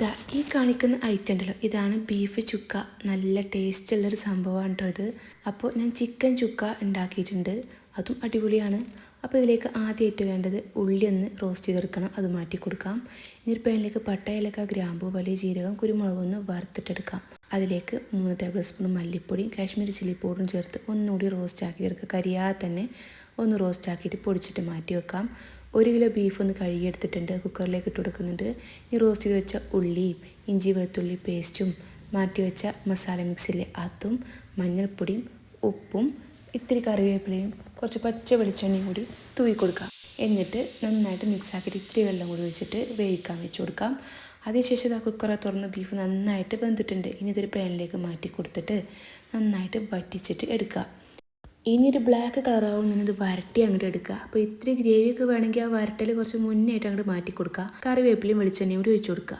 ദാ ഈ കാണിക്കുന്ന ഐറ്റം ഉണ്ടല്ലോ. ഇതാണ് ബീഫ് ചുക്ക. നല്ല ടേസ്റ്റ് ഉള്ളൊരു സംഭവമാണ് കേട്ടോ ഇത്. അപ്പോൾ ഞാൻ ചിക്കൻ ചുക്ക ഉണ്ടാക്കിയിട്ടുണ്ട്. അതും അടിപൊളിയാണ്. അപ്പോൾ ഇതിലേക്ക് ആദ്യമായിട്ട് വേണ്ടത് ഉള്ളി ഒന്ന് റോസ്റ്റ് ചെയ്തെടുക്കണം. അത് മാറ്റി കൊടുക്കാം. ഇനി ഒരു പാനിലേക്ക് പട്ട ഏലക്ക ഗ്രാമ്പൂ വലിയ ജീരകം കുരുമുളക് ഒന്ന് വറുത്തിട്ടെടുക്കാം. അതിലേക്ക് മൂന്ന് ടേബിൾ സ്പൂൺ മല്ലിപ്പൊടിയും കാശ്മീരി ചില്ലി പൗഡറും ചേർത്ത് ഒന്നുകൂടി റോസ്റ്റ് ആക്കി എടുക്കുക കരിയാതെ തന്നെ ഒന്ന് റോസ്റ്റ് ആക്കിയിട്ട് പൊടിച്ചിട്ട് മാറ്റി വെക്കാം. ഒരു കിലോ ബീഫ് ഒന്ന് കഴുകിയെടുത്തിട്ടുണ്ട്. കുക്കറിലേക്ക് ഇട്ട് കൊടുക്കുന്നുണ്ട്. ഈ റോസ്റ്റ് ചെയ്ത് വെച്ച ഉള്ളിയും ഇഞ്ചി വെളുത്തുള്ളി പേസ്റ്റും മാറ്റി വെച്ച മസാല മിക്സിലെ അതും മഞ്ഞൾപ്പൊടിയും ഉപ്പും ഇത്തിരി കറിവേപ്പിലയും കുറച്ച് പച്ച വെളിച്ചെണ്ണയും കൂടി തൂവി കൊടുക്കാം. എന്നിട്ട് നന്നായിട്ട് മിക്സ് ആക്കിയിട്ട് ഇത്തിരി വെള്ളം കൂടി വെച്ചിട്ട് വേവിക്കാൻ വെച്ച് കൊടുക്കാം. അതിനുശേഷം ആ കുക്കറ തുറന്ന് ബീഫ് നന്നായിട്ട് വെന്തിട്ടുണ്ട്. ഇനി ഇതൊരു പാനിലേക്ക് മാറ്റി കൊടുത്തിട്ട് നന്നായിട്ട് വറ്റിച്ചിട്ട് എടുക്കുക. ഇനി ഒരു ബ്ലാക്ക് കളറാവും ഇത് വരട്ടി അങ്ങോട്ട് എടുക്കുക. അപ്പോൾ ഇത്തിരി ഗ്രേവിയൊക്കെ വേണമെങ്കിൽ ആ വരട്ടൽ കുറച്ച് മുന്നേ ആയിട്ട് അങ്ങോട്ട് മാറ്റി കൊടുക്കുക. കറിവേപ്പിലയും വെളിച്ചെണ്ണയും കൂടി ഒഴിച്ചു കൊടുക്കുക.